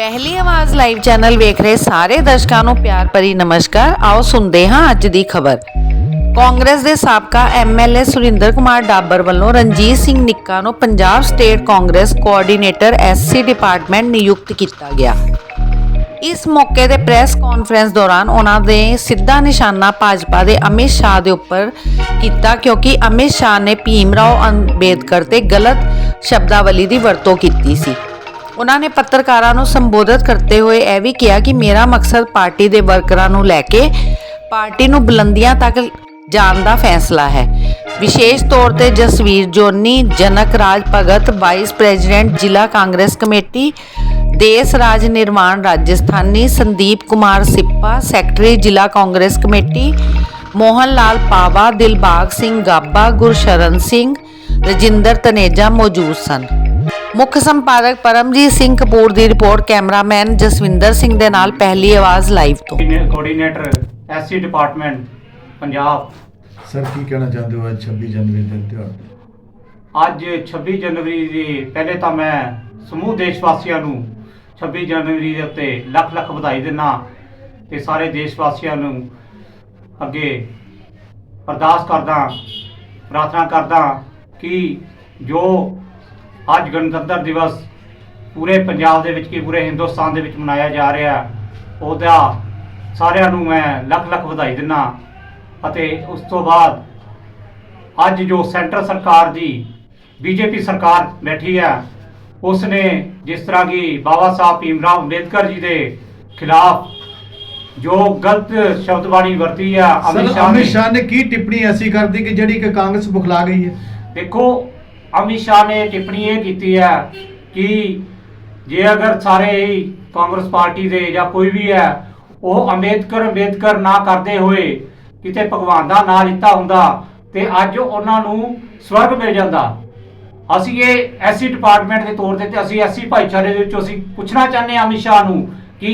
ਪਹਿਲੀ ਆਵਾਜ਼ live channel ਵੇਖ ਰਹੇ ਸਾਰੇ ਦਰਸ਼ਕਾਂ ਨੂੰ ਪਿਆਰ ਭਰੀ ਨਮਸਕਾਰ। ਆਓ ਸੁਣਦੇ ਹਾਂ ਅੱਜ ਦੀ ਖਬਰ। ਕਾਂਗਰਸ ਦੇ ਸਾਬਕਾ ਐਮਐਲਏ ਸੁਰਿੰਦਰ ਕੁਮਾਰ ਡਾਬਰ ਵੱਲੋਂ ਰਣਜੀਤ ਸਿੰਘ ਨਿੱਕਾ ਨੂੰ Punjab state Congress coordinator SC department ਨਿਯੁਕਤ ਕੀਤਾ ਗਿਆ। ਇਸ ਮੌਕੇ ਤੇ ਪ੍ਰੈਸ ਕਾਨਫਰੰਸ ਦੌਰਾਨ ਉਹਨਾਂ ਦੇ ਸਿੱਧਾ ਨਿਸ਼ਾਨਾ ਭਾਜਪਾ ਦੇ ਅਮਿਤ ਸ਼ਾਹ ਦੇ ਉੱਪਰ ਕੀਤਾ ਕਿਉਂਕਿ ਅਮਿਤ ਸ਼ਾਹ ਨੇ ਭੀਮ ਰਾਓ ਅੰਬੇਦਕਰ ਤੇ ਗਲਤ ਸ਼ਬਦਾਵਲੀ ਦੀ ਵਰਤੋਂ ਕੀਤੀ ਸੀ। ਉਹਨਾਂ ਨੇ ਪੱਤਰਕਾਰਾਂ ਨੂੰ ਸੰਬੋਧਿਤ ਕਰਦੇ ਹੋਏ ਇਹ ਵੀ ਕਿਹਾ ਕਿ ਮੇਰਾ ਮਕਸਦ ਪਾਰਟੀ ਦੇ ਵਰਕਰਾਂ ਨੂੰ ਲੈ ਕੇ ਪਾਰਟੀ ਨੂੰ ਬੁਲੰਦੀਆਂ ਤੱਕ ਜਾਣ ਦਾ ਫੈਸਲਾ ਹੈ। ਵਿਸ਼ੇਸ਼ ਤੌਰ ਤੇ ਜਸਵੀਰ ਜੋਨੀ, ਜਨਕ ਰਾਜ ਭਗਤ, ਵਾਈਸ ਪ੍ਰੈਜ਼ੀਡੈਂਟ, ਜ਼ਿਲ੍ਹਾ ਕਾਂਗਰਸ ਕਮੇਟੀ, ਦੇਸ ਰਾਜ ਨਿਰਮਾਣ ਰਾਜਸਥਾਨੀ, ਸੰਦੀਪ ਕੁਮਾਰ ਸਿੱਪਾ, ਸੈਕਟਰੀ ਜ਼ਿਲ੍ਹਾ ਕਾਂਗਰਸ ਕਮੇਟੀ, ਮੋਹਨ ਲਾਲ ਪਾਵਾ, ਦਿਲਬਾਗ ਸਿੰਘ ਗਾਬਾ, ਗੁਰਸ਼ਰਨ ਸਿੰਘ, ਰਜਿੰਦਰ ਤਨੇਜਾ ਮੌਜੂਦ ਸਨ। ਮੁੱਖ ਸੰਪਾਦਕ ਪਰਮਜੀਤ ਸਿੰਘ ਕਪੂਰ ਦੀ ਰਿਪੋਰਟ ਕੈਮਰਾਮੈਨ ਜਸਵਿੰਦਰ ਸਿੰਘ ਦੇ ਨਾਲ ਪਹਿਲੀ ਆਵਾਜ਼ ਲਾਈਵ ਤੋਂ। Coordinator SC department Punjab. Sir ਕੀ ਕਹਿਣਾ ਚਾਹੁੰਦੇ ਹੋ ਅੱਜ 26 ਜਨਵਰੀ ਦੇ ਤਿਉਹਾਰ ਤੇ? ਅੱਜ 26 ਜਨਵਰੀ ਦੀ ਪਹਿਲੇ ਤਾਂ ਮੈਂ ਸਮੂਹ ਦੇਸ਼ ਵਾਸੀਆਂ ਨੂੰ 26 ਜਨਵਰੀ ਦੇ ਉੱਤੇ ਲੱਖ ਲੱਖ ਵਧਾਈ ਦਿੰਦਾ ਤੇ ਸਾਰੇ ਦੇਸ਼ ਵਾਸੀਆਂ ਨੂੰ ਅੱਗੇ ਅਰਦਾਸ ਕਰਦਾ ਪ੍ਰਾਰਥਨਾ ਕਰਦਾ ਕਿ ਜੋ ਅੱਜ ਗਣਤੰਤਰ ਦਿਵਸ ਪੂਰੇ ਪੰਜਾਬ ਦੇ ਵਿੱਚ ਕੀ ਪੂਰੇ ਹਿੰਦੁਸਤਾਨ ਦੇ ਵਿੱਚ ਮਨਾਇਆ ਜਾ ਰਿਹਾ ਉਹਦਾ ਸਾਰਿਆਂ ਨੂੰ ਮੈਂ ਲੱਖ ਲੱਖ ਵਧਾਈ ਦਿੰਦਾ ਅਤੇ ਉਸ ਤੋਂ ਬਾਅਦ ਅੱਜ ਜੋ ਸੈਂਟਰ ਸਰਕਾਰ ਦੀ ਬੀਜੇਪੀ ਸਰਕਾਰ ਬੈਠੀ ਹੈ ਉਸ ਨੇ ਜਿਸ ਤਰ੍ਹਾਂ ਕਿ ਬਾਬਾ ਸਾਹਿਬ ਭੀਮਰਾਵ ਅੰਬੇਦਕਰ ਜੀ ਦੇ ਖਿਲਾਫ ਜੋ ਗਲਤ ਸ਼ਬਦਬਾਣੀ ਵਰਤੀ ਹੈ ਅਮਿਤ ਸ਼ਾਹ ਨੇ ਕੀ ਟਿੱਪਣੀ ਐਸੀ ਕਰਦੀ ਕਿ ਜਿਹੜੀ ਕਿ ਕਾਂਗਰਸ ਬੁਖਲਾ ਗਈ ਹੈ? ਦੇਖੋ ਅਮਿਤ ਸ਼ਾਹ ਨੇ ਟਿੱਪਣੀ ਇਹ ਕੀਤੀ ਹੈ ਕਿ ਜੇ ਅਗਰ ਸਾਰੇ ਹੀ ਕਾਂਗਰਸ ਪਾਰਟੀ ਦੇ ਜਾਂ ਕੋਈ ਵੀ ਹੈ, ਉਹ ਅੰਬੇਦਕਰ ਅੰਬੇਦਕਰ ਨਾ ਕਰਦੇ ਹੋਏ ਕਿਤੇ ਭਗਵਾਨ ਦਾ ਨਾਂ ਲਿੱਤਾ ਹੁੰਦਾ ਤੇ ਅੱਜ ਉਹਨਾਂ ਨੂੰ ਸਵਰਗ ਮਿਲ ਜਾਂਦਾ। ਅਸੀਂ ਇਹ ਐਸੀ ਡਿਪਾਰਟਮੈਂਟ ਦੇ ਤੌਰ ਤੇ ਤੇ ਅਸੀਂ ਐਸੀ ਭਾਈਚਾਰੇ ਦੇ ਵਿੱਚੋਂ ਅਸੀਂ ਪੁੱਛਣਾ ਚਾਹੁੰਦੇ ਹਾਂ ਅਮਿਤ ਸ਼ਾਹ ਨੂੰ ਕਿ,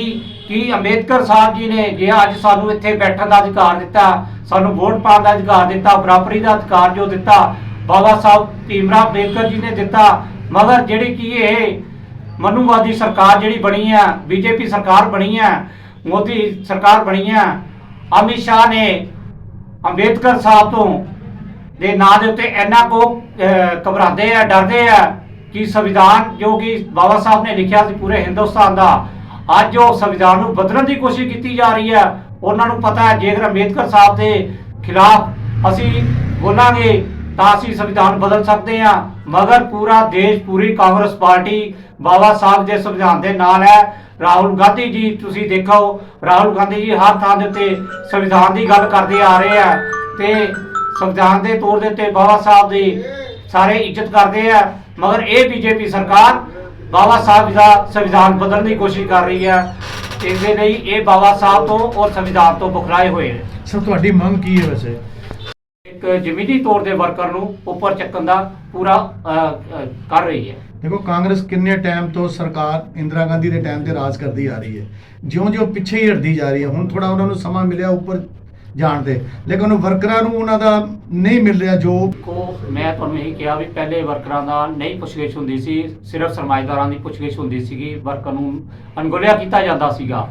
ਕੀ ਅੰਬੇਦਕਰ ਸਾਹਿਬ ਜੀ ਨੇ ਜੇ ਅੱਜ ਸਾਨੂੰ ਇੱਥੇ ਬੈਠਣ ਦਾ ਅਧਿਕਾਰ ਦਿੱਤਾ, ਸਾਨੂੰ ਵੋਟ ਪਾਉਣ ਦਾ ਅਧਿਕਾਰ ਦਿੱਤਾ, ਬਰਾਬਰੀ ਦਾ ਅਧਿਕਾਰ ਜੋ ਦਿੱਤਾ ਬਾਬਾ ਸਾਹਿਬ ਭੀਮਰਾਵ ਅੰਬੇਦਕਰ ਜੀ ਨੇ ਦਿੱਤਾ, ਮਗਰ ਜਿਹੜੀ ਕੀ ਇਹ ਮਨੂਵਾਦੀ ਸਰਕਾਰ ਜਿਹੜੀ ਬਣੀ ਹੈ ਬੀਜੇਪੀ ਸਰਕਾਰ ਬਣੀ ਹੈ ਮੋਦੀ ਸਰਕਾਰ ਬਣੀ ਹੈ ਅਮਿਤ ਸ਼ਾਹ ਨੇ ਅੰਬੇਦਕਰ ਸਾਹਿਬ ਤੋਂ ਦੇ ਨਾਂ ਦੇ ਉੱਤੇ ਇੰਨਾ ਕੋ ਘਬਰਾਉਂਦੇ ਆ, ਡਰਦੇ ਆ ਕਿ ਸੰਵਿਧਾਨ ਜੋ ਕਿ ਬਾਬਾ ਸਾਹਿਬ ਨੇ ਲਿਖਿਆ ਸੀ ਪੂਰੇ ਹਿੰਦੁਸਤਾਨ ਦਾ, ਅੱਜ ਉਹ ਸੰਵਿਧਾਨ ਨੂੰ ਬਦਲਣ ਦੀ ਕੋਸ਼ਿਸ਼ ਕੀਤੀ ਜਾ ਰਹੀ ਹੈ ਉਹਨਾਂ ਨੂੰ ਪਤਾ ਹੈ, ਜੇਕਰ ਅੰਬੇਦਕਰ ਸਾਹਿਬ ਦੇ ਖਿਲਾਫ ਅਸੀਂ ਬੋਲਾਂਗੇ ਤਾਂ ਅਸੀਂ ਸੰਵਿਧਾਨ ਬਦਲ ਸਕਦੇ ਹਾਂ। ਮਗਰ ਪੂਰਾ ਦੇਸ਼, ਪੂਰੀ ਕਾਂਗਰਸ ਪਾਰਟੀ ਬਾਬਾ ਸਾਹਿਬ ਦੇ ਸੰਵਿਧਾਨ ਦੇ ਨਾਲ ਹੈ। ਰਾਹੁਲ ਗਾਂਧੀ ਜੀ, ਤੁਸੀਂ ਦੇਖੋ, ਰਾਹੁਲ ਗਾਂਧੀ ਜੀ ਹਰ ਥਾਂ ਦੇ ਉੱਤੇ ਸੰਵਿਧਾਨ ਦੀ ਗੱਲ ਕਰਦੇ ਆ ਰਹੇ ਆ ਤੇ ਸੰਵਿਧਾਨ ਦੇ ਤੌਰ ਦੇ ਉੱਤੇ ਬਾਬਾ ਸਾਹਿਬ ਦੀ ਸਾਰੇ ਇੱਜ਼ਤ ਕਰਦੇ ਆ। ਮਗਰ ਇਹ ਬੀਜੇਪੀ ਸਰਕਾਰ ਬਾਬਾ ਸਾਹਿਬ ਦਾ ਸੰਵਿਧਾਨ ਬਦਲਣ ਦੀ ਕੋਸ਼ਿਸ਼ ਕਰ ਰਹੀ ਹੈ। ਇਸ ਦੇ ਲਈ ਇਹ ਬਾਬਾ ਸਾਹਿਬ ਤੋਂ ਔਰ ਸੰਵਿਧਾਨ ਤੋਂ ਬੁਖਲਾਏ ਹੋਏ ਨੇ। ਸਰ, ਤੁਹਾਡੀ ਮੰਗ ਕੀ ਹੈ ਵੈਸੇ? ਇੱਕ ਜ਼ਮੀਨੀ ਤੌਰ ਦੇ ਵਰਕਰ ਨੂੰ ਉੱਪਰ ਚੱਕਣ ਦਾ ਪੂਰਾ ਕਰ ਰਹੀ ਹੈ। ਦੇਖੋ ਕਾਂਗਰਸ ਕਿੰਨੇ ਟਾਈਮ ਤੋਂ ਸਰਕਾਰ ਇੰਦਰਾ ਗਾਂਧੀ ਦੇ ਟਾਈਮ ਤੇ ਰਾਜ ਕਰਦੀ ਆ ਰਹੀ ਹੈ। ਜਿਉਂ-ਜਿਉਂ ਪਿੱਛੇ ਹੀ ਹਟਦੀ ਜਾ ਰਹੀ ਹੈ। ਹੁਣ ਥੋੜਾ ਉਹਨਾਂ ਨੂੰ ਸਮਾਂ ਮਿਲਿਆ ਉੱਪਰ ਜਾਣ ਦੇ ਲੇਕਿਨ ਉਹ ਵਰਕਰਾਂ ਨੂੰ ਉਹਨਾਂ ਦਾ ਨਹੀਂ ਮਿਲ ਰਿਹਾ ਜੋ ਕੋ ਮੈਂ ਤੁਹਾਨੂੰ ਇਹੀ ਕਿਹਾ ਵੀ ਪਹਿਲੇ ਵਰਕਰਾਂ ਦਾ ਨਹੀਂ ਪੁੱਛਗਿੱਛ ਹੁੰਦੀ ਸੀ। ਸਿਰਫ ਸਰਮਾਏਦਾਰਾਂ ਦੀ ਪੁੱਛਗਿੱਛ ਹੁੰਦੀ ਸੀਗੀ। ਵਰਕਰ ਨੂੰ ਅਣਗੌਲਿਆ ਕੀਤਾ ਜਾਂਦਾ ਸੀਗਾ।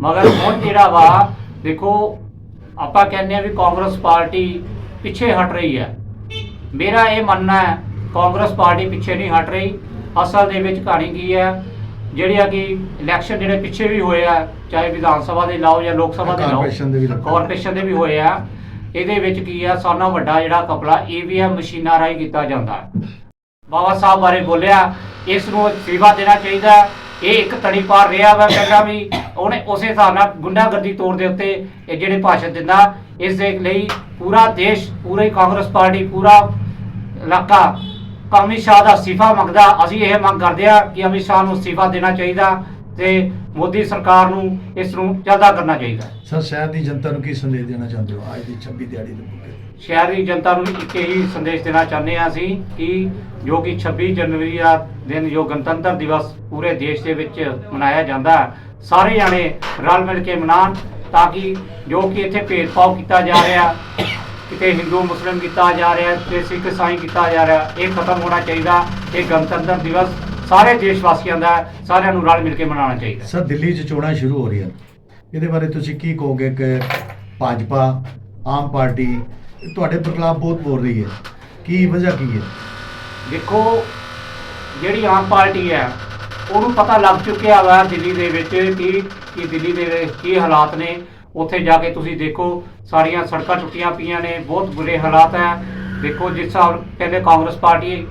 ਮਗਰ ਹੁਣ ਜਿਹੜਾ ਵਾ ਦੇਖੋ ਆਪਾਂ ਕਹਿੰਦੇ ਆ ਵੀ ਕਾਂਗਰਸ ਪਾਰਟੀ ਪਿੱਛੇ ਹਟ ਰਹੀ ਹੈ। ਮੇਰਾ ਇਹ ਮੰਨਣਾ ਹੈ ਕਾਂਗਰਸ ਪਾਰਟੀ ਪਿੱਛੇ ਨਹੀਂ ਹਟ ਰਹੀ। ਅਸਲ ਦੇ ਵਿੱਚ ਕਹਾਣੀ ਕੀ ਹੈ ਜਿਹੜੀ ਆ ਕਿ ਇਲੈਕਸ਼ਨ ਜਿਹੜੇ ਪਿੱਛੇ ਵੀ ਹੋਏ ਆ ਚਾਹੇ ਵਿਧਾਨ ਸਭਾ ਦੇ ਲਾਓ ਜਾਂ ਲੋਕ ਸਭਾ ਦੇ ਲਾਓ ਕਾਰਪੋਰੇਸ਼ਨ ਦੇ ਵੀ ਹੋਏ ਆ। ਇਹਦੇ ਵਿੱਚ ਕੀ ਆ ਸਾਨਾ ਵੱਡਾ ਜਿਹੜਾ ਕਪੜਾ ਈਵੀਐਮ ਮਸ਼ੀਨਾਂ ਰਾਹੀਂ ਕੀਤਾ ਜਾਂਦਾ ਬਾਬਾ ਸਾਹਿਬ ਬਾਰੇ ਬੋਲਿਆ ਇਸ ਨੂੰ ਸੇਵਾ ਦੇਣਾ ਚਾਹੀਦਾ। ਇਹ ਇੱਕ ਤੜੀ ਪਾਰ ਰਿਹਾ ਵਾ ਪਹਿਲਾਂ ਵੀ ਉਹਨੇ ਉਸੇ ਹਿਸਾਬ ਨਾਲ ਗੁੰਡਾਗਰਦੀ ਤੋੜ ਦੇ ਉੱਤੇ ਇਹ ਜਿਹੜੇ ਭਾਸ਼ਣ ਦਿੰਦਾ ਇਸ ਦੇ ਲਈ ਪੂਰਾ ਦੇਸ਼ ਪੂਰੀ ਕਾਂਗਰਸ ਪਾਰਟੀ ਪੂਰਾ ਇਲਾਕਾ ਅਮਿਤ ਸ਼ਾਹ ਦਾ ਅਸਤੀਫਾ ਮੰਗਦਾ। ਅਸੀਂ ਇਹ ਮੰਗ ਕਰਦੇ ਆ ਕਿ ਅਮਿਤ ਸ਼ਾਹ ਨੂੰ ਅਸਤੀਫਾ ਦੇਣਾ ਚਾਹੀਦਾ ਤੇ ਮੋਦੀ ਸਰਕਾਰ ਨੂੰ ਇਸ ਨੂੰ ਜਲਦਾ ਕਰਨਾ ਚਾਹੀਦਾ। ਸਰ ਸ਼ਹਿਰ ਦੀ ਜਨਤਾ ਨੂੰ ਕੀ ਸੰਦੇਸ਼ ਦੇਣਾ ਚਾਹੁੰਦੇ ਹੋ? ਅੱਜ ਦੀ 26 ਦਿਹਾੜੀ ਦੇ ਮੌਕੇ ਸ਼ਹਿਰ ਦੀ ਜਨਤਾ ਨੂੰ ਇੱਕ ਹੀ ਸੰਦੇਸ਼ ਦੇਣਾ ਚਾਹੁੰਦੇ ਹਾਂ ਅਸੀਂ ਕਿ ਜੋ ਕਿ 26 ਜਨਵਰੀ ਦਾ ਦਿਨ ਜੋ ਗਣਤੰਤਰ ਦਿਵਸ ਪੂਰੇ ਦੇਸ਼ ਦੇ ਵਿੱਚ ਮਨਾਇਆ ਜਾਂਦਾ ਸਾਰੇ ਜਾਣੇ ਰਲ ਮਿਲ ਕੇ ਮਨਾਉਣ। ਤਾਂ ਕਿ ਜੋ ਕਿ ਇੱਥੇ ਭੇਦਭਾਵ ਕੀਤਾ ਜਾ ਰਿਹਾ ਕਿਤੇ ਹਿੰਦੂ ਮੁਸਲਿਮ ਕੀਤਾ ਜਾ ਰਿਹਾ ਤੇ ਸਿੱਖ ਇਸਾਈ ਕੀਤਾ ਜਾ ਰਿਹਾ ਇਹ ਖਤਮ ਹੋਣਾ ਚਾਹੀਦਾ ਇਹ ਗਣਤੰਤਰ ਦਿਵਸ ਸਾਰੇ ਦੇਸ਼ ਵਾਸੀਆਂ ਦਾ ਸਾਰਿਆਂ ਨੂੰ ਰਲ ਮਿਲ ਕੇ ਮਨਾਉਣਾ ਚਾਹੀਦਾ। ਸਰ ਦਿੱਲੀ 'ਚ ਚੋਣਾਂ ਸ਼ੁਰੂ ਹੋ ਰਹੀਆਂ। ਇਹਦੇ ਬਾਰੇ ਤੁਸੀਂ ਕੀ ਕਹੋਗੇ ਕਿ ਭਾਜਪਾ ਆਮ ਪਾਰਟੀ ਤੁਹਾਡੇ ਪ੍ਰਖਲਾਪ ਬਹੁਤ ਬੋਲ ਰਹੀ ਹੈ। ਕੀ ਵਜ੍ਹਾ ਕੀ ਹੈ? ਦੇਖੋ ਜਿਹੜੀ ਆਮ ਪਾਰਟੀ ਹੈ ਉਹਨੂੰ ਪਤਾ ਲੱਗ ਚੁੱਕਿਆ ਵਾ ਦਿੱਲੀ ਦੇ ਵਿੱਚ ਕਿ ਕਿ ਦਿੱਲੀ ਦੇ ਵਿੱਚ ਕੀ ਹਾਲਾਤ ਨੇ। ਉੱਥੇ ਜਾ ਕੇ ਤੁਸੀਂ ਦੇਖੋ ਸਾਰੀਆਂ ਸੜਕਾਂ ਟੁੱਟੀਆਂ ਪਈਆਂ ਨੇ ਬਹੁਤ ਬੁਰੇ ਹਾਲਾਤ ਹੈ। ਦੇਖੋ ਜਿਸ ਹਿਸਾਬ ਕਹਿੰਦੇ ਕਾਂਗਰਸ ਪਾਰਟੀ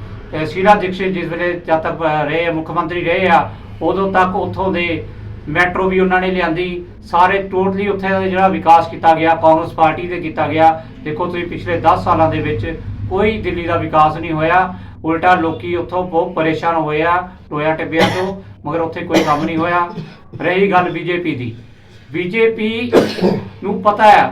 ਸ਼ੀਲਾ ਦੀਕਸ਼ਿਤ ਜਿਸ ਵੇਲੇ ਜਦ ਤੱਕ ਰਹੇ ਆ, ਮੁੱਖ ਮੰਤਰੀ ਰਹੇ ਆ ਉਦੋਂ ਤੱਕ ਉੱਥੋਂ ਦੇ ਮੈਟਰੋ ਵੀ ਉਹਨਾਂ ਨੇ ਲਿਆਂਦੀ। ਸਾਰੇ ਟੋਟਲੀ ਉੱਥੇ ਦਾ ਜਿਹੜਾ ਵਿਕਾਸ ਕੀਤਾ ਗਿਆ ਕਾਂਗਰਸ ਪਾਰਟੀ ਦੇ ਕੀਤਾ ਗਿਆ। ਦੇਖੋ ਤੁਸੀਂ ਪਿਛਲੇ 10 ਸਾਲਾਂ ਦੇ ਵਿੱਚ ਕੋਈ ਦਿੱਲੀ ਦਾ ਵਿਕਾਸ ਨਹੀਂ ਹੋਇਆ। ਉਲਟਾ ਲੋਕੀ ਉੱਥੋਂ ਬਹੁਤ ਪਰੇਸ਼ਾਨ ਹੋਏ ਆ, ਟੋਇਆ ਟਿੱਬਿਆਂ ਤੋਂ, ਮਗਰ ਉੱਥੇ ਕੋਈ ਕੰਮ ਨਹੀਂ ਹੋਇਆ। ਰਹੀ ਗੱਲ ਬੀਜੇਪੀ ਦੀ। ਬੀਜੇਪੀ ਨੂੰ ਪਤਾ ਹੈ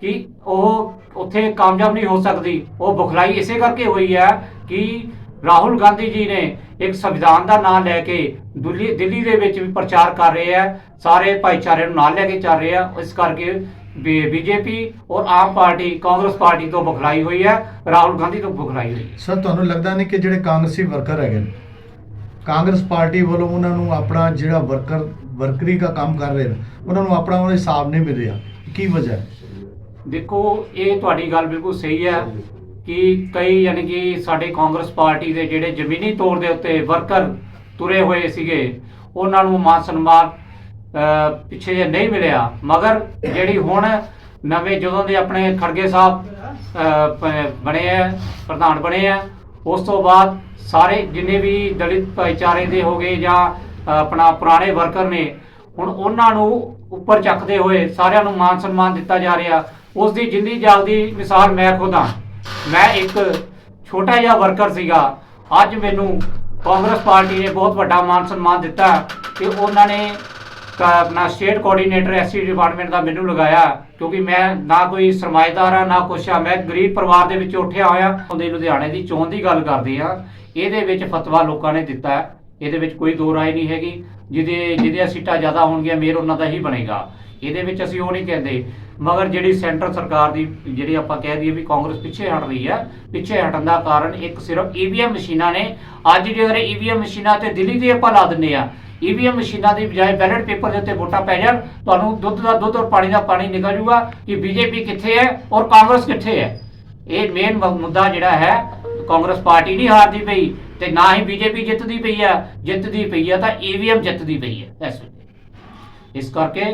ਕਿ ਉਹ ਉੱਥੇ ਕਾਮਯਾਬ ਨਹੀਂ ਹੋ ਸਕਦੀ। ਉਹ ਬੁਖਲਾਈ ਇਸੇ ਕਰਕੇ ਹੋਈ ਹੈ ਕਿ ਰਾਹੁਲ ਗਾਂਧੀ ਜੀ ਨੇ ਇੱਕ ਸੰਵਿਧਾਨ ਦਾ ਨਾਮ ਲੈ ਕੇ ਦਿੱਲੀ ਦਿੱਲੀ ਦੇ ਵਿੱਚ ਵੀ ਪ੍ਰਚਾਰ ਕਰ ਰਹੇ ਆ ਸਾਰੇ ਭਾਈਚਾਰੇ ਨੂੰ ਨਾਲ ਲੈ ਕੇ ਚੱਲ ਰਹੇ ਆ। ਇਸ ਕਰਕੇ ਬੀਜੇਪੀ ਔਰ ਆਮ ਪਾਰਟੀ ਕਾਂਗਰਸ ਪਾਰਟੀ ਤੋਂ ਬੁਖਲਾਈ ਹੋਈ ਹੈ ਰਾਹੁਲ ਗਾਂਧੀ ਤੋਂ ਬੁਖਲਾਈ ਹੋਈ ਹੈ। ਸਰ ਤੁਹਾਨੂੰ ਲੱਗਦਾ ਨਹੀਂ ਕਿ ਜਿਹੜੇ ਕਾਂਗਰਸੀ ਵਰਕਰ ਹੈਗੇ ਨੇ ਕਾਂਗਰਸ ਪਾਰਟੀ ਵੱਲੋਂ ਉਹਨਾਂ ਨੂੰ ਆਪਣਾ ਜਿਹੜਾ ਵਰਕਰ ਵਰਕਰੀ ਦਾ ਕੰਮ ਕਰ ਰਹੇ ਨੇ ਉਹਨਾਂ ਨੂੰ ਆਪਣਾ ਉਹ ਹਿਸਾਬ ਨਹੀਂ ਮਿਲ ਰਿਹਾ ਕੀ ਵਜ੍ਹਾ ਹੈ? ਦੇਖੋ ਇਹ ਤੁਹਾਡੀ ਗੱਲ ਬਿਲਕੁਲ ਸਹੀ ਹੈ ਕਿ ਕਈ ਯਾਨੀ ਕਿ ਸਾਡੇ ਕਾਂਗਰਸ ਪਾਰਟੀ ਦੇ ਜਿਹੜੇ ਜ਼ਮੀਨੀ ਤੌਰ ਦੇ ਉੱਤੇ ਵਰਕਰ ਤੁਰੇ ਹੋਏ ਸੀਗੇ ਉਹਨਾਂ ਨੂੰ ਮਾਨ ਸਨਮਾਨ ਪਿੱਛੇ ਜੇ ਨਹੀਂ ਮਿਲਿਆ। ਮਗਰ ਜਿਹੜੀ ਹੁਣ ਨਵੇਂ ਜਦੋਂ ਦੇ ਆਪਣੇ ਖੜਗੇ ਸਾਹਿਬ ਬਣੇ ਆ, ਪ੍ਰਧਾਨ ਬਣੇ ਆ, ਉਸ ਤੋਂ ਬਾਅਦ ਸਾਰੇ ਜਿੰਨੇ ਵੀ ਦਲਿਤ ਭਾਈਚਾਰੇ ਦੇ ਹੋਗੇ ਜਾਂ ਆਪਣਾ ਪੁਰਾਣੇ ਵਰਕਰ ਨੇ, ਹੁਣ ਉਹਨਾਂ ਨੂੰ ਉੱਪਰ ਚੱਕਦੇ ਹੋਏ ਸਾਰਿਆਂ ਨੂੰ ਮਾਨ ਸਨਮਾਨ ਦਿੱਤਾ ਜਾ ਰਿਹਾ। ਉਸ ਦੀ ਜਿੰਦੀ ਜਾਗਦੀ ਮਿਸਾਲ ਮੈਂ ਖੁਦ ਹਾਂ। ਮੈਂ ਇੱਕ ਛੋਟਾ ਜਿਹਾ ਵਰਕਰ ਸੀਗਾ। ਅੱਜ ਮੈਨੂੰ ਕਾਂਗਰਸ ਪਾਰਟੀ ਨੇ ਬਹੁਤ ਵੱਡਾ ਮਾਨ ਸਨਮਾਨ ਦਿੱਤਾ ਕਿ ਉਹਨਾਂ ਨੇ ਆਪਣਾ ਸਟੇਟ ਕੋਆਰਡੀਨੇਟਰ ਐਸਸੀ ਡਿਪਾਰਟਮੈਂਟ ਦਾ ਮੈਨੂੰ ਲਗਾਇਆ, ਕਿਉਂਕਿ ਮੈਂ ਨਾ ਕੋਈ ਸਰਮਾਏਦਾਰ ਆ, ਨਾ ਕੁਛ ਆ। ਮੈਂ ਗਰੀਬ ਪਰਿਵਾਰ ਦੇ ਵਿੱਚ ਉੱਠਿਆ ਹੋਇਆ ਹੁੰਦੇ ਲੁਧਿਆਣੇ ਦੀ ਚੋਣ ਦੀ ਗੱਲ ਕਰਦੇ ਆ ਇਹਦੇ ਵਿੱਚ ਫਤਵਾ ਲੋਕਾਂ ਨੇ ਦਿੱਤਾ ਇਹਦੇ ਵਿੱਚ ਕੋਈ ਦੋ ਰਾਏ ਨਹੀਂ ਹੈਗੀ। ਜਿਹਦੇ ਜਿਹਦੀਆਂ ਸੀਟਾਂ ਜ਼ਿਆਦਾ ਹੋਣਗੀਆਂ ਮੇਅਰ ਉਹਨਾਂ ਦਾ ਹੀ ਬਣੇਗਾ। ਇਹਦੇ ਵਿੱਚ ਅਸੀਂ ਉਹ ਨਹੀਂ ਕਹਿੰਦੇ। ਮਗਰ ਜਿਹੜੀ ਸੈਂਟਰ ਸਰਕਾਰ ਦੀ ਜਿਹੜੀ ਆਪਾਂ ਕਹਿ ਦਈਏ ਵੀ ਕਾਂਗਰਸ ਪਿੱਛੇ ਹਟ ਰਹੀ ਹੈ, ਪਿੱਛੇ ਹਟਣ ਦਾ ਕਾਰਨ ਇੱਕ ਸਿਰਫ ਈਵੀਐਮ ਮਸ਼ੀਨਾਂ ਨੇ। ਅੱਜ ਜੇ ਅਗਰ ਈਵੀਐਮ ਮਸ਼ੀਨਾਂ ਤੇ ਦਿੱਲੀ ਦੀ ਆਪਾਂ ਲਾ ਦਿੰਨੇ ਆ ਈਵੀਐਮ ਮਸ਼ੀਨਾਂ ਦੀ ਬਜਾਏ ਬੈਲਟ ਪੇਪਰ ਦੇ ਉੱਤੇ ਵੋਟਾਂ ਪੈ ਜਾਣ, ਤੁਹਾਨੂੰ ਦੁੱਧ ਦਾ ਦੁੱਧ ਔਰ ਪਾਣੀ ਦਾ ਪਾਣੀ ਨਿਕਲ ਜੂਗਾ ਕਿ ਬੀਜੇਪੀ ਕਿੱਥੇ ਹੈ ਔਰ ਕਾਂਗਰਸ ਕਿੱਥੇ ਹੈ। ਇਹ ਮੇਨ ਮੁੱਦਾ ਜਿਹੜਾ ਹੈ, ਕਾਂਗਰਸ ਪਾਰਟੀ ਨਹੀਂ ਹਾਰਦੀ ਪਈ ਤੇ ਨਾ ਹੀ ਬੀਜੇਪੀ ਜਿੱਤਦੀ ਪਈ ਆ ਜਿੱਤਦੀ ਪਈ ਆ ਤਾਂ ਈਵੀਐਮ ਜਿੱਤਦੀ ਪਈ ਹੈ ਇਸ ਕਰਕੇ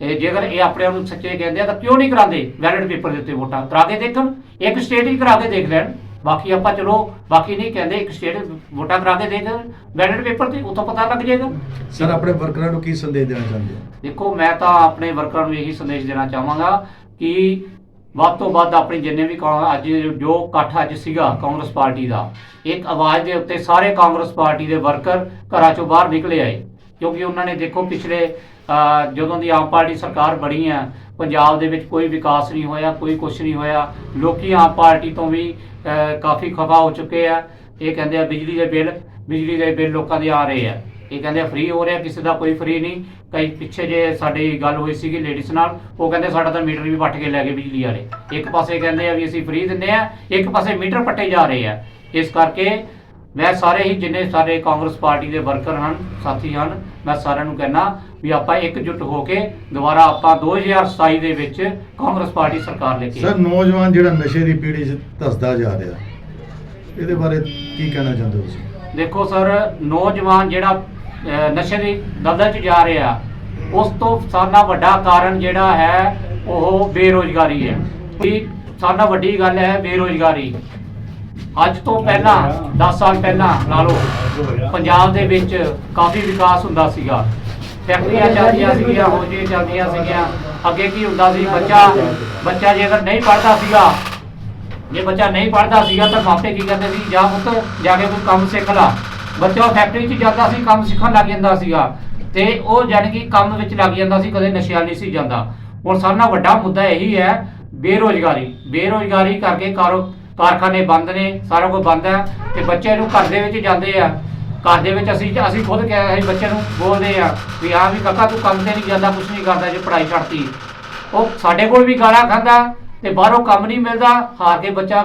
ਇਹ ਜੇਕਰ ਇਹ ਆਪਣੇ ਆਪ ਨੂੰ ਸੱਚੇ ਕਹਿੰਦੇ ਆ ਤਾਂ ਕਿਉਂ ਨਹੀਂ ਕਰਾਉਂਦੇ? ਬੈਲਟ ਪੇਪਰ ਦੇ ਉੱਤੇ ਵੋਟਾਂ। ਕਰਾ ਕੇ ਦੇਖਣ ਇੱਕ ਸਟੇਟ ਹੀ ਕਰਾ ਕੇ ਦੇਖ ਲੈਣ। ਬਾਕੀ ਆਪਾਂ ਚਲੋ ਬਾਕੀ ਨਹੀਂ ਕਹਿੰਦੇ ਇੱਕ ਸਟੇਟ ਵੋਟਾਂ ਕਰਾ ਕੇ ਦੇਖ ਬੈਲਟ ਪੇਪਰ ਤੇ ਉਤੋਂ ਪਤਾ ਲੱਗ ਜਾਏਗਾ। ਸਰ ਆਪਣੇ ਵਰਕਰਾਂ ਨੂੰ ਕੀ ਸੰਦੇਸ਼ ਦੇਣਾ ਚਾਹੁੰਦੇ ਹੋ? ਦੇਖੋ ਮੈਂ ਤਾਂ ਆਪਣੇ ਵਰਕਰਾਂ ਨੂੰ ਇਹੀ ਸੰਦੇਸ਼ ਦੇਣਾ ਚਾਹਾਂਗਾ ਕਿ ਵੱਧ ਤੋਂ ਵੱਧ ਆਪਣੀ ਜਿੰਨੇ ਵੀ ਅੱਜ ਜੋ ਇਕੱਠ ਅੱਜ ਸੀਗਾ ਕਾਂਗਰਸ ਪਾਰਟੀ ਦਾ ਇੱਕ ਆਵਾਜ਼ ਦੇ ਉੱਤੇ ਸਾਰੇ ਕਾਂਗਰਸ ਪਾਰਟੀ ਦੇ ਵਰਕਰ ਘਰਾਂ ਚੋਂ ਬਾਹਰ ਨਿਕਲੇ ਆਏ। ਕਿਉਂਕਿ ਉਹਨਾਂ ਨੇ ਦੇਖੋ ਪਿਛਲੇ ਜਦੋਂ ਦੀ ਆਮ ਪਾਰਟੀ ਸਰਕਾਰ ਬਣੀ ਹੈ ਪੰਜਾਬ ਦੇ ਵਿੱਚ ਕੋਈ ਵਿਕਾਸ ਨਹੀਂ ਹੋਇਆ, ਕੋਈ ਕੁਝ ਨਹੀਂ ਹੋਇਆ, ਲੋਕੀ ਆਮ ਪਾਰਟੀ ਤੋਂ ਵੀ ਕਾਫੀ ਖਫਾ ਹੋ ਚੁੱਕੇ ਆ। ਇਹ ਕਹਿੰਦੇ ਆ ਬਿਜਲੀ ਦੇ ਬਿੱਲ, ਬਿਜਲੀ ਦੇ ਬਿੱਲ ਲੋਕਾਂ ਦੇ ਆ ਰਹੇ ਆ। ਇਹ ਕਹਿੰਦੇ ਫ੍ਰੀ ਹੋ ਰਿਹਾ, ਕਿਸੇ ਦਾ ਕੋਈ ਫ੍ਰੀ ਨਹੀਂ। ਕਈ ਪਿੱਛੇ ਜੇ ਸਾਡੀ ਗੱਲ ਹੋਈ ਸੀਗੀ ਲੇਡੀਜ਼ ਨਾਲ, ਉਹ ਕਹਿੰਦੇ ਸਾਡਾ ਤਾਂ ਮੀਟਰ ਵੀ ਵੱਟ ਕੇ ਲੈ ਗਏ ਬਿਜਲੀ ਵਾਲੇ। ਇੱਕ ਪਾਸੇ ਕਹਿੰਦੇ ਆ ਵੀ ਅਸੀਂ ਫ੍ਰੀ ਦਿੰਦੇ ਆ, ਇੱਕ ਪਾਸੇ ਮੀਟਰ ਪੱਟੇ ਜਾ ਰਹੇ ਆ। ਇਸ ਕਰਕੇ ਮੈਂ ਸਾਰੇ ਹੀ ਜਿੰਨੇ ਸਾਰੇ ਕਾਂਗਰਸ ਪਾਰਟੀ ਦੇ ਵਰਕਰ ਹਨ ਸਾਥੀ ਹਨ ਮੈਂ ਸਾਰਿਆਂ ਨੂੰ ਕਹਿਣਾ ਵੀ ਆਪਾਂ ਇਕਜੁੱਟ ਹੋ ਕੇ ਦੁਬਾਰਾ ਆਪਾਂ 2027 ਦੇ ਵਿੱਚ ਕਾਂਗਰਸ ਪਾਰਟੀ ਸਰਕਾਰ ਲੈ ਕੇ ਸਰ ਨੌਜਵਾਨ ਜਿਹੜਾ ਨਸ਼ੇ ਦੀ ਪੀੜ੍ਹੀ 'ਚ ਧੱਸਦਾ ਜਾ ਰਿਹਾ ਇਹਦੇ ਬਾਰੇ ਕੀ ਕਹਿਣਾ ਚਾਹੁੰਦੇ ਹੋ ਤੁਸੀਂ? ਦੇਖੋ ਸਰ ਨੌਜਵਾਨ ਜਿਹੜਾ ਨਸ਼ੇ ਦੀ ਦਲਦਲ 'ਚ ਜਾ ਰਿਹਾ ਉਸ ਤੋਂ ਸਾਡਾ ਵੱਡਾ ਕਾਰਨ ਜਿਹੜਾ ਹੈ ਉਹ ਬੇਰੋਜ਼ਗਾਰੀ ਹੈ। ਕਿ ਸਾਡਾ ਵੱਡੀ ਗੱਲ ਹੈ ਬੇਰੋਜ਼ਗਾਰੀ। ਅੱਜ ਤੋਂ ਪਹਿਲਾਂ 10 ਸਾਲ ਪਹਿਲਾਂ ਲਾ ਲਓ ਪੰਜਾਬ ਦੇ ਵਿੱਚ ਕਾਫੀ ਵਿਕਾਸ ਹੁੰਦਾ ਸੀਗਾ। ਫੈਕਟਰੀਆਂ ਚੱਲਦੀਆਂ ਸੀਗੀਆਂ ਹੋਜੇ। ਚੱਲਦੀਆਂ ਸੀਗੀਆਂ। ਅੱਗੇ ਕੀ ਹੁੰਦਾ ਸੀ ਬੱਚਾ ਬੱਚਾ ਜੇ ਅਗਰ ਨਹੀਂ ਪੜ੍ਹਦਾ ਸੀਗਾ ਜੇ ਬੱਚਾ ਨਹੀਂ ਪੜ੍ਹਦਾ ਸੀਗਾ ਤਾਂ ਮਾਪੇ ਕੀ ਕਹਿੰਦੇ ਸੀ ਜਾ ਪੁੱਤ ਜਾ ਕੇ ਕੋਈ ਕੰਮ ਸਿੱਖ ਲਾ। ਬੱਚਾ ਫੈਕਟਰੀ 'ਚ ਜਾਂਦਾ ਸੀ ਕੰਮ ਸਿੱਖਣ ਲੱਗ ਜਾਂਦਾ ਸੀਗਾ। ਤੇ ਉਹ ਜਾਣੀ ਕਿ ਕੰਮ ਵਿੱਚ ਲੱਗ ਜਾਂਦਾ ਸੀ ਕਦੇ ਨਸ਼ਿਆਂ ਨਹੀਂ ਸੀ ਜਾਂਦਾ। ਹੁਣ ਨਾਲ ਵੱਡਾ ਮੁੱਦਾ ਇਹੀ ਹੈ ਬੇਰੋਜ਼ਗਾਰੀ। ਬੇਰੋਜ਼ਗਾਰੀ ਕਰਕੇ ਕਾਰੋ ਕਾਰਖਾਨੇ ਬੰਦ ਨੇ, ਸਾਰਾ ਕੁਝ ਬੰਦ ਹੈ ਤੇ ਬੱਚੇ ਨੂੰ ਘਰ ਦੇ ਵਿੱਚ ਜਾਂਦੇ ਆ। ਘਰ ਦੇ ਵਿੱਚ ਅਸੀਂ ਅਸੀਂ ਖੁਦ ਕਹਿ ਅਸੀਂ ਬੱਚੇ ਨੂੰ ਬੋਲਦੇ ਆ ਵੀ ਹਾਂ ਵੀ ਕਾਕਾ ਤੂੰ ਕੰਮ ਤੇ ਨਹੀਂ ਜਾਂਦਾ ਕੁਝ ਨਹੀਂ ਕਰਦਾ ਜੇ ਪੜ੍ਹਾਈ ਛੱਡਤੀ। ਉਹ ਸਾਡੇ ਕੋਲ ਵੀ ਗਾਲਾਂ ਖਾਂਦਾ ਤੇ ਬਾਹਰੋਂ ਕੰਮ ਨਹੀਂ ਮਿਲਦਾ, ਹਾਰ ਕੇ ਬੱਚਾ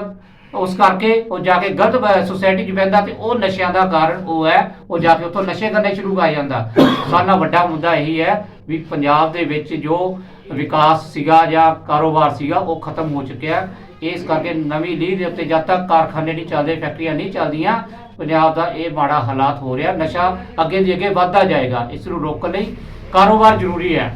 ਉਸ ਕਰਕੇ ਉਹ ਜਾ ਕੇ ਗਲਤ ਸੁਸਾਇਟੀ 'ਚ ਬਹਿੰਦਾ ਤੇ ਉਹ ਨਸ਼ਿਆਂ ਦਾ ਕਾਰਨ ਉਹ ਹੈ, ਉਹ ਜਾ ਕੇ ਉੱਥੋਂ ਨਸ਼ੇ ਕਰਨੇ ਸ਼ੁਰੂ ਕਰ ਜਾਂਦਾ। ਸਾਡਾ ਵੱਡਾ ਮੁੱਦਾ ਇਹੀ ਹੈ ਵੀ ਪੰਜਾਬ ਦੇ ਵਿੱਚ ਜੋ ਵਿਕਾਸ ਸੀਗਾ ਜਾਂ ਕਾਰੋਬਾਰ ਸੀਗਾ, ਉਹ ਖਤਮ ਹੋ ਚੁੱਕਿਆ। ਇਸ ਕਰਕੇ ਨਵੀਂ ਲੀਹ ਦੇ ਉੱਤੇ ਜਦ ਤੱਕ ਕਾਰਖਾਨੇ ਨਹੀਂ ਚੱਲਦੇ, ਫੈਕਟਰੀਆਂ ਨਹੀਂ ਚੱਲਦੀਆਂ, ਪੰਜਾਬ ਦਾ ਇਹ ਮਾੜਾ ਹਾਲਾਤ ਹੋ ਰਿਹਾ। ਨਸ਼ਾ ਅੱਗੇ ਦੀ ਅੱਗੇ ਵੱਧਦਾ ਜਾਏਗਾ, ਇਸ ਨੂੰ ਰੋਕਣ ਲਈ ਕਾਰੋਬਾਰ ਜ਼ਰੂਰੀ ਹੈ।